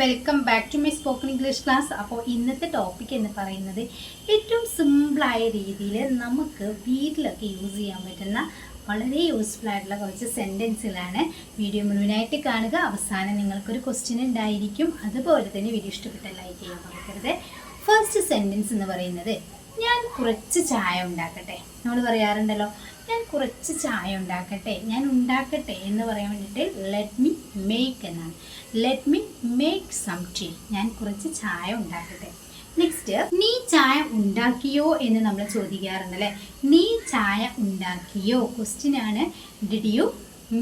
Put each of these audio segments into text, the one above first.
Welcome back to my spoken English class അപ്പോൾ ഇന്നത്തെ topic എന്ന് പറയുന്നത് ഏറ്റവും സിമ്പിളായ രീതിയിൽ നമുക്ക് വീട്ടിലൊക്കെ യൂസ് ചെയ്യാൻ പറ്റുന്ന വളരെ യൂസ്ഫുൾ ആയിട്ടുള്ള കുറച്ച് സെന്റൻസിലാണ് വീഡിയോ മുഴുവനായിട്ട് കാണുക. അവസാനം നിങ്ങൾക്കൊരു ക്വസ്റ്റ്യൻ ഉണ്ടായിരിക്കും. അതുപോലെ തന്നെ വീഡിയോ ഇഷ്ടപ്പെട്ട ലൈക്ക് ചെയ്യാൻ മറക്കരുത്. ഫസ്റ്റ് സെന്റൻസ് എന്ന് പറയുന്നത് ഞാൻ കുറച്ച് ചായ ഉണ്ടാക്കട്ടെ. നമ്മൾ പറയാറുണ്ടല്ലോ ഞാൻ കുറച്ച് ചായ ഉണ്ടാക്കട്ടെ ഞാൻ ഉണ്ടാക്കട്ടെ എന്ന് പറയാൻ വേണ്ടിയിട്ട് ലെറ്റ് മീ മേക്ക് എന്നാണ്. Let me make some tea ഞാൻ കുറച്ച് ചായ ഉണ്ടാക്കട്ടെ. നെക്സ്റ്റ് നീ ചായ ഉണ്ടാക്കിയോ എന്ന് നമ്മൾ ചോദിക്കാറുണ്ട് അല്ലേ? നീ ചായ ഉണ്ടാക്കിയോ? ക്വസ്റ്റ്യൻ ആണ് did you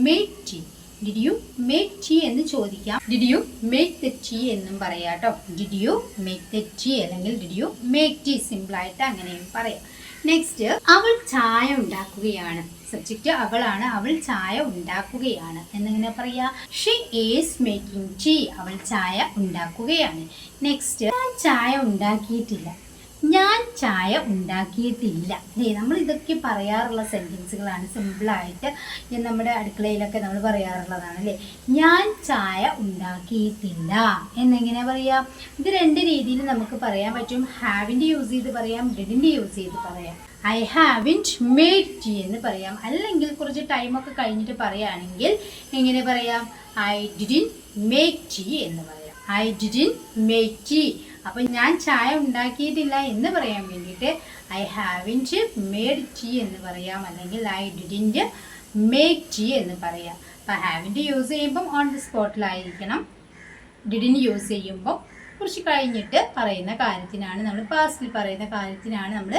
make tea did you make tea എന്ന് ചോദിക്കാം. Did you make the tea എന്നും പറയാം കേട്ടോ. Did you make the tea അല്ലെങ്കിൽ ഡിഡ് യു മേക്ക് ടീ സിമ്പിളായിട്ട് അങ്ങനെയും പറയാം. നെക്സ്റ്റ് അവൾ ചായ ഉണ്ടാക്കുകയാണ്. സബ്ജക്റ്റ് അവളാണ്. അവൾ ചായ ഉണ്ടാക്കുകയാണ്. എന്നിങ്ങനെ പറയാ? ഷീ ഈസ് മേക്കിംഗ് ടീ അവൾ ചായ ഉണ്ടാക്കുകയാണ്. നെക്സ്റ്റ് ഞാൻ ചായ ഉണ്ടാക്കിയിട്ടില്ല. ഞാൻ ചായ ഉണ്ടാക്കിയിട്ടില്ല. നമ്മൾ ഇതൊക്കെ പറയാറുള്ള സെന്റൻസുകളാണ് സിമ്പിളായിട്ട് നമ്മുടെ അടുക്കളയിലൊക്കെ നമ്മൾ പറയാറുള്ളതാണ് അല്ലേ? ഞാൻ ചായ ഉണ്ടാക്കിയിട്ടില്ല. എന്നെങ്ങനെ പറയാം? ഇത് രണ്ട് രീതിയിൽ നമുക്ക് പറയാൻ പറ്റും. ഹാവിന്റെ യൂസ് ചെയ്ത് പറയാം ഡിഡിന്റെ യൂസ് ചെയ്ത് പറയാം. ഐ ഹാവിന്റ് മേഡ് ടീ എന്ന് പറയാം. അല്ലെങ്കിൽ കുറച്ച് ടൈമൊക്കെ കഴിഞ്ഞിട്ട് പറയുകയാണെങ്കിൽ എങ്ങനെ പറയാം? ഐ ഡിഡിൻ മേക്ക് ടീ എന്ന് പറയാം. ഐ ഡിഡിൻ മേക്ക് ടീ അപ്പം ഞാൻ ചായ ഉണ്ടാക്കിയിട്ടില്ല എന്ന് പറയാൻ വേണ്ടിയിട്ട് ഐ ഹാവിന്റ് മേഡ് ടീ എന്ന് പറയാം. അല്ലെങ്കിൽ ഐ ഡിഡിന്റ് മേക്ക് ടീ എന്ന് പറയാം. അപ്പം ഹാവിന്റ് യൂസ് ചെയ്യുമ്പം ഓൺ ദി സ്പോട്ടിലായിരിക്കണം ഡിഡിൻ യൂസ് ചെയ്യുമ്പോൾ കുറച്ച് കഴിഞ്ഞിട്ട് പറയുന്ന കാര്യത്തിനാണ് നമ്മൾ പാസ്റ്റിൽ പറയുന്ന കാര്യത്തിനാണ് നമ്മൾ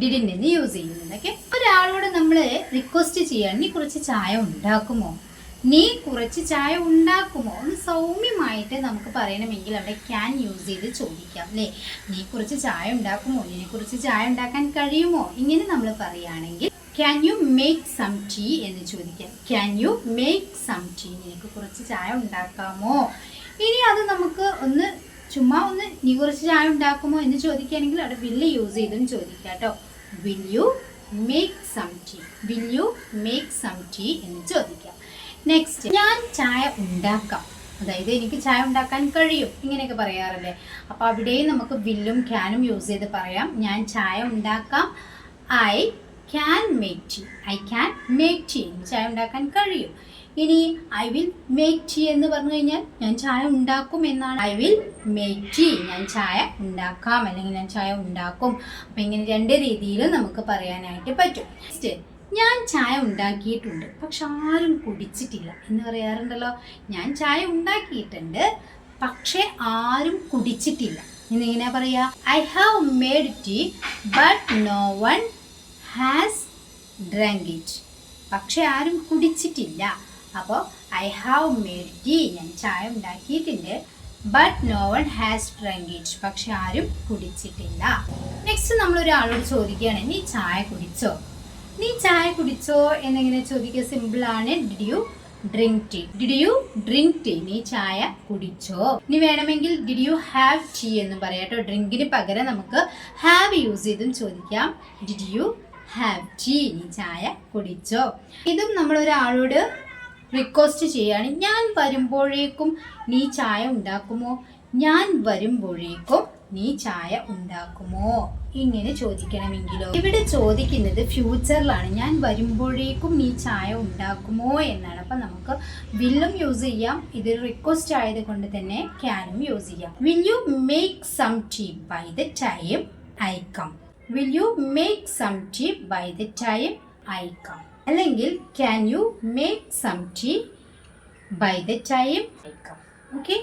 ഡിഡിൻ എന്ന് യൂസ് ചെയ്യുന്നത്. ഓക്കെ ഒരാളോട് നമ്മൾ റിക്വസ്റ്റ് ചെയ്യാണ് നീ കുറച്ച് ചായ ഉണ്ടാക്കുമോ? നീ കുറച്ച് ചായ ഉണ്ടാക്കുമോ? ഒന്ന് സൗമ്യമായിട്ട് നമുക്ക് പറയണമെങ്കിൽ അവിടെ ക്യാൻ യൂസ് ചെയ്ത് ചോദിക്കാം അല്ലേ? നീ കുറച്ച് ചായ ഉണ്ടാക്കുമോ? നിന്നെ കുറച്ച് ചായ ഉണ്ടാക്കാൻ കഴിയുമോ? ഇങ്ങനെ നമ്മൾ പറയുകയാണെങ്കിൽ can you make some tea എന്ന് ചോദിക്കാം. Can you make some tea നിനക്ക് കുറച്ച് ചായ ഉണ്ടാക്കാമോ? ഇനി അത് നമുക്ക് ഒന്ന് ചുമ്മാ ഒന്ന് നീ കുറച്ച് ചായ ഉണ്ടാക്കുമോ എന്ന് ചോദിക്കുകയാണെങ്കിൽ അവിടെ വില്ല് യൂസ് ചെയ്തും ചോദിക്കാം കേട്ടോ. Will you make some tea will you make some tea എന്ന് ചോദിക്കാം. നെക്സ്റ്റ് ഞാൻ ചായ ഉണ്ടാക്കാം. അതായത് എനിക്ക് ചായ ഉണ്ടാക്കാൻ കഴിയും. ഇങ്ങനെയൊക്കെ പറയാറില്ലേ അപ്പോൾ അവിടെയും നമുക്ക് വില്ലും ക്യാനും യൂസ് ചെയ്ത് പറയാം. ഞാൻ ചായ ഉണ്ടാക്കാം. I can make tea I can make tea എനിക്ക് ചായ ഉണ്ടാക്കാൻ കഴിയും. ഇനി ഐ വിൽ മേക്ക് ടീ എന്ന് പറഞ്ഞു കഴിഞ്ഞാൽ ഞാൻ ചായ ഉണ്ടാക്കും എന്നാണ്. ഐ വിൽ മേക്ക് ടീ ഞാൻ ചായ ഉണ്ടാക്കാം. അല്ലെങ്കിൽ ഞാൻ ചായ ഉണ്ടാക്കും. അപ്പം ഇങ്ങനെ രണ്ട് രീതിയിലും നമുക്ക് പറയാനായിട്ട് പറ്റും. ഞാൻ ചായ ഉണ്ടാക്കിയിട്ടുണ്ട്. പക്ഷെ ആരും കുടിച്ചിട്ടില്ല. എന്ന് പറയാറുണ്ടല്ലോ ഞാൻ ചായ ഉണ്ടാക്കിയിട്ടുണ്ട് പക്ഷെ ആരും കുടിച്ചിട്ടില്ല. എന്നിങ്ങനെ പറയാ? I have made tea but no one has drunk it പക്ഷെ ആരും കുടിച്ചിട്ടില്ല. അപ്പോൾ ഐ ഹാവ് മേഡ് ടീ ഞാൻ ചായ ഉണ്ടാക്കിയിട്ടുണ്ട് but no one has drunk it പക്ഷെ ആരും കുടിച്ചിട്ടില്ല. നെക്സ്റ്റ് നമ്മൾ ഒരാളോട് ചോദിക്കുകയാണ് നീ ചായ കുടിച്ചോ? നീ ചായ കുടിച്ചോ എന്നിങ്ങനെ ചോദിക്കുക സിമ്പിൾ ആണ്. Did you drink tea did you drink tea നീ ചായ കുടിച്ചോ? ഇനി വേണമെങ്കിൽ ഡിഡ് യു ഹാവ് ടീ എന്ന് പറയാം കേട്ടോ. ഡ്രിങ്കിന് പകരം നമുക്ക് ഹാവ് യൂസ് ചെയ്തും ചോദിക്കാം. ഡിഡ് യു ഹാവ് ടീ നീ ചായ കുടിച്ചോ? ഇതും നമ്മൾ ഒരാളോട് റിക്വസ്റ്റ് ചെയ്യാണ്. ഞാൻ വരുമ്പോഴേക്കും നീ ചായ ഉണ്ടാക്കുമോ? ഞാൻ വരുമ്പോഴേക്കും നീ ചായ ഉണ്ടാക്കുമോ? ഇങ്ങനെ ചോദിക്കണമെങ്കിലോ? ഇവിടെ ചോദിക്കുന്നത് ഫ്യൂച്ചറിലാണ്. ഞാൻ വരുമ്പോഴേക്കും നീ ചായ ഉണ്ടാക്കുമോ എന്നാണ്. അപ്പം നമുക്ക് വില്ലും യൂസ് ചെയ്യാം. ഇത് റിക്വസ്റ്റ് ആയതുകൊണ്ട് തന്നെ ക്യാനും യൂസ് ചെയ്യാം. Will you make some tea by the time I come will you make some tea by the time I come അല്ലെങ്കിൽ can you make some tea by the time I come okay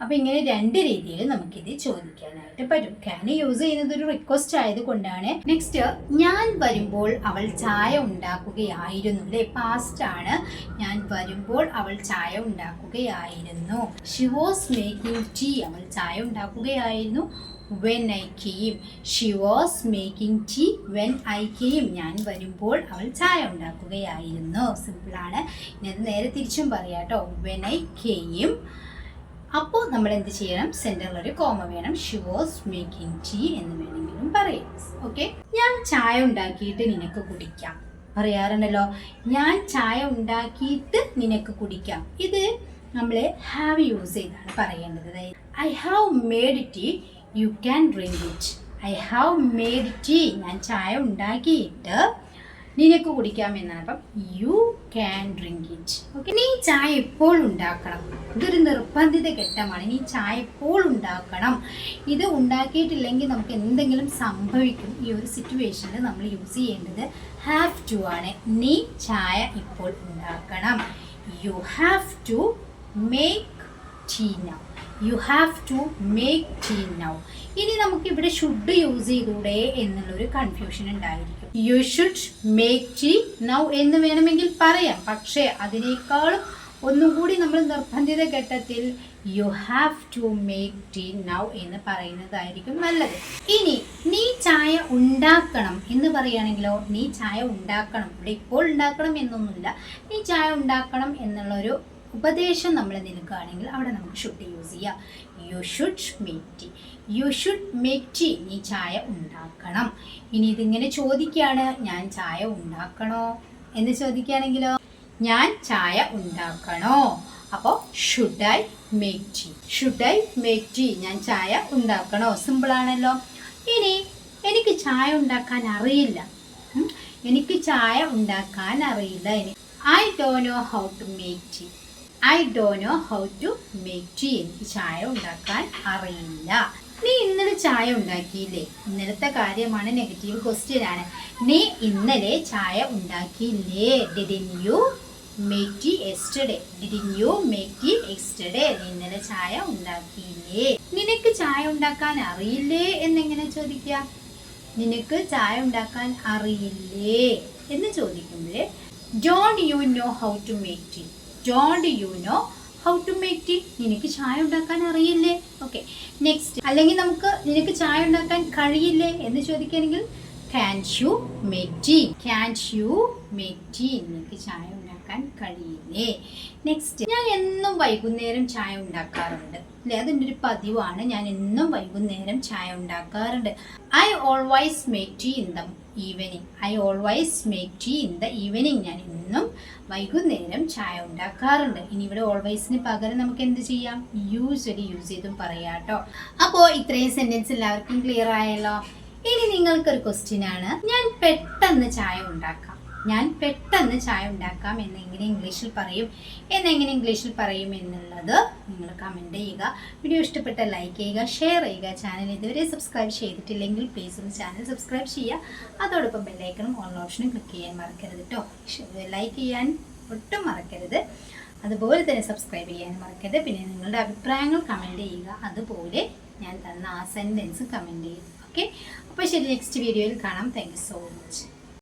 അപ്പോൾ ഇങ്ങനെ രണ്ട് രീതിയിൽ നമുക്കിത് ചോദിക്കാനായിട്ട് പറ്റും. Can use ചെയ്യുന്നത് ഒരു request ആയതുകൊണ്ടാണ്. നെക്സ്റ്റ് ഞാൻ വരുമ്പോൾ അവൾ ചായ ഉണ്ടാക്കുകയായിരുന്നു. അല്ലേ പാസ്റ്റ് ആണ്. ഞാൻ വരുമ്പോൾ അവൾ ചായ ഉണ്ടാക്കുകയായിരുന്നു. ഷി വാസ് മേക്കിംഗ് ടീ അവൾ ചായ ഉണ്ടാക്കുകയായിരുന്നു when I came she was making tea when I came ഞാൻ വരുമ്പോൾ അവൾ ചായ ഉണ്ടാക്കുകയായിരുന്നു. സിമ്പിളാണ് ഇനി അത് നേരെ തിരിച്ചും പറയാം കേട്ടോ വെൻ ഐ കെയും അപ്പോൾ നമ്മൾ എന്ത് ചെയ്യണം? സെന്ററിൽ ഒരു കോമ വേണം. ഷി വാസ് മേക്കിംഗ് ടീ എന്ന് വേണമെങ്കിലും പറയാം. ഓക്കെ ഞാൻ ചായ ഉണ്ടാക്കിയിട്ട് നിനക്ക് കുടിക്കാം. പറയാറുണ്ടല്ലോ. ഞാൻ ചായ ഉണ്ടാക്കിയിട്ട് നിനക്ക് കുടിക്കാം. ഇത് നമ്മൾ ഹാവ് യൂസ് ചെയ്താണ് പറയേണ്ടത്. അതായത് I have made tea you can drink it I have made tea ഞാൻ ചായ ഉണ്ടാക്കിയിട്ട് നിനക്ക് കുടിക്കാമെന്നാണ് അപ്പം you can drink it okay നീ ചായ എപ്പോൾ ഉണ്ടാക്കണം? ഇതൊരു നിർബന്ധിത ഘട്ടമാണ്. നീ ചായ എപ്പോൾ ഉണ്ടാക്കണം? ഇത് ഉണ്ടാക്കിയിട്ടില്ലെങ്കിൽ നമുക്ക് എന്തെങ്കിലും സംഭവിക്കും. ഈ ഒരു സിറ്റുവേഷനിൽ നമ്മൾ യൂസ് ചെയ്യേണ്ടത് ഹാവ് ടു ആണ്. നീ ചായ ഇപ്പോൾ ഉണ്ടാക്കണം. You have to make tea now you have to make tea now ഇനി നമുക്ക് ഇവിടെ ഷുഡ് യൂസ് ചെയ്തൂടെ എന്നുള്ളൊരു കൺഫ്യൂഷൻ ഉണ്ടായിരിക്കും. You should make tea now എന്ന് വേണമെങ്കിൽ പറയാം. പക്ഷേ അതിനേക്കാളും ഒന്നും കൂടി നമ്മൾ നിർബന്ധിത ഘട്ടത്തിൽ you have to make tea now എന്ന് പറയുന്നതായിരിക്കും നല്ലത്. ഇനി നീ ചായ ഉണ്ടാക്കണം എന്ന് പറയുകയാണെങ്കിലോ നീ ചായ ഉണ്ടാക്കണം. ഇവിടെ ഇപ്പോൾ ഉണ്ടാക്കണം എന്നൊന്നുമില്ല. നീ ചായ ഉണ്ടാക്കണം എന്നുള്ളൊരു ഉപദേശം നമ്മൾ നിൽക്കുകയാണെങ്കിൽ അവിടെ നമുക്ക് ഷുഡ് യൂസ് ചെയ്യാം. You should make tea you should make tea നീ ചായ ഉണ്ടാക്കണം. ഇനി ഇതിങ്ങനെ ചോദിക്കുകയാണ്. ഞാൻ ചായ ഉണ്ടാക്കണോ എന്ന് ചോദിക്കുകയാണെങ്കിലോ? ഞാൻ ചായ ഉണ്ടാക്കണോ? അപ്പോൾ should I make tea should I make tea ഞാൻ ചായ ഉണ്ടാക്കണോ? സിമ്പിളാണല്ലോ ഇനി എനിക്ക് ചായ ഉണ്ടാക്കാൻ അറിയില്ല. എനിക്ക് ചായ ഉണ്ടാക്കാൻ അറിയില്ല. I do know how to make tea I do know how to make tea എനിക്ക് ചായ ഉണ്ടാക്കാൻ അറിയില്ല. നീ ഇന്നലെ ചായ ഉണ്ടാക്കിയില്ലേ? ഇന്നലത്തെ കാര്യമാണ് നെഗറ്റീവ് ക്വസ്റ്റ്യൻ ആണ്. നീ ഇന്നലെ ചായ ഉണ്ടാക്കിയില്ലേ? Didn't you make tea yesterday didn't you make tea yesterday നീ ഇന്നലെ ചായ ഉണ്ടാക്കിയില്ലേ? നിനക്ക് ചായ ഉണ്ടാക്കാൻ അറിയില്ലേ? എന്നെങ്ങനെ ചോദിക്കുക? നിനക്ക് ചായ ഉണ്ടാക്കാൻ അറിയില്ലേ? എന്ന് ചോദിക്കുമ്പോൾ don't you know how to make tea don't you know how to make tea നിനക്ക് ചായ ഉണ്ടാക്കാൻ അറിയില്ലേ? ഓക്കെ നെക്സ്റ്റ് അല്ലെങ്കിൽ നമുക്ക് നിനക്ക് ചായ ഉണ്ടാക്കാൻ കഴിയില്ലേ എന്ന് ചോദിക്കുകയാണെങ്കിൽ can you make tea can you make tea നിനക്ക് ചായ ഉണ്ടാക്കാൻ കഴിയില്ലേ? നെക്സ്റ്റ് ഞാൻ എന്നും വൈകുന്നേരം ചായ ഉണ്ടാക്കാറുണ്ട്. അല്ലേ? അതിന്റെ ഒരു പതിവാണ്. ഞാൻ എന്നും വൈകുന്നേരം ചായ ഉണ്ടാക്കാറുണ്ട്. I always make tea in the evening I always make tea in the evening ഞാൻ ഇന്നും വൈകുന്നേരം ചായ ഉണ്ടാക്കാറുണ്ട്. ഇനി ഇവിടെ ഓൾവൈസിന് പകരം നമുക്ക് എന്ത് ചെയ്യാം? യൂസ്വലി യൂസ് ചെയ്തും പറയാം കേട്ടോ. അപ്പോൾ ഇത്രയും സെന്റൻസ് എല്ലാവർക്കും ക്ലിയർ ആയല്ലോ? ഇനി നിങ്ങൾക്കൊരു ക്വസ്റ്റ്യൻ ആണ്. ഞാൻ പെട്ടെന്ന് ചായ ഉണ്ടാക്കാം. ഞാൻ പെട്ടെന്ന് ചായ ഉണ്ടാക്കാം എന്ന് എങ്ങനെ ഇംഗ്ലീഷിൽ പറയും എന്നെങ്ങനെ ഇംഗ്ലീഷിൽ പറയും എന്നുള്ളത് നിങ്ങൾ കമന്റ് ചെയ്യുക. വീഡിയോ ഇഷ്ടപ്പെട്ട ലൈക്ക് ചെയ്യുക ഷെയർ ചെയ്യുക. ചാനൽ ഇതുവരെ സബ്സ്ക്രൈബ് ചെയ്തിട്ടില്ലെങ്കിൽ പ്ലീസ് ഒന്ന് ചാനൽ സബ്സ്ക്രൈബ് ചെയ്യുക. അതോടൊപ്പം ബെല്ലൈക്കണും ഓൺ ഓപ്ഷനും ക്ലിക്ക് ചെയ്യാൻ മറക്കരുത് കേട്ടോ ലൈക്ക് ചെയ്യാൻ ഒട്ടും മറക്കരുത്. അതുപോലെ തന്നെ സബ്സ്ക്രൈബ് ചെയ്യാൻ മറക്കരുത്. പിന്നെ നിങ്ങളുടെ അഭിപ്രായങ്ങൾ കമന്റ് ചെയ്യുക. അതുപോലെ ഞാൻ തന്ന ആ സെന്റൻസ് കമന്റ് ചെയ്യുക. ഓക്കെ അപ്പോൾ ശരി നെക്സ്റ്റ് വീഡിയോയിൽ കാണാം. Thank so much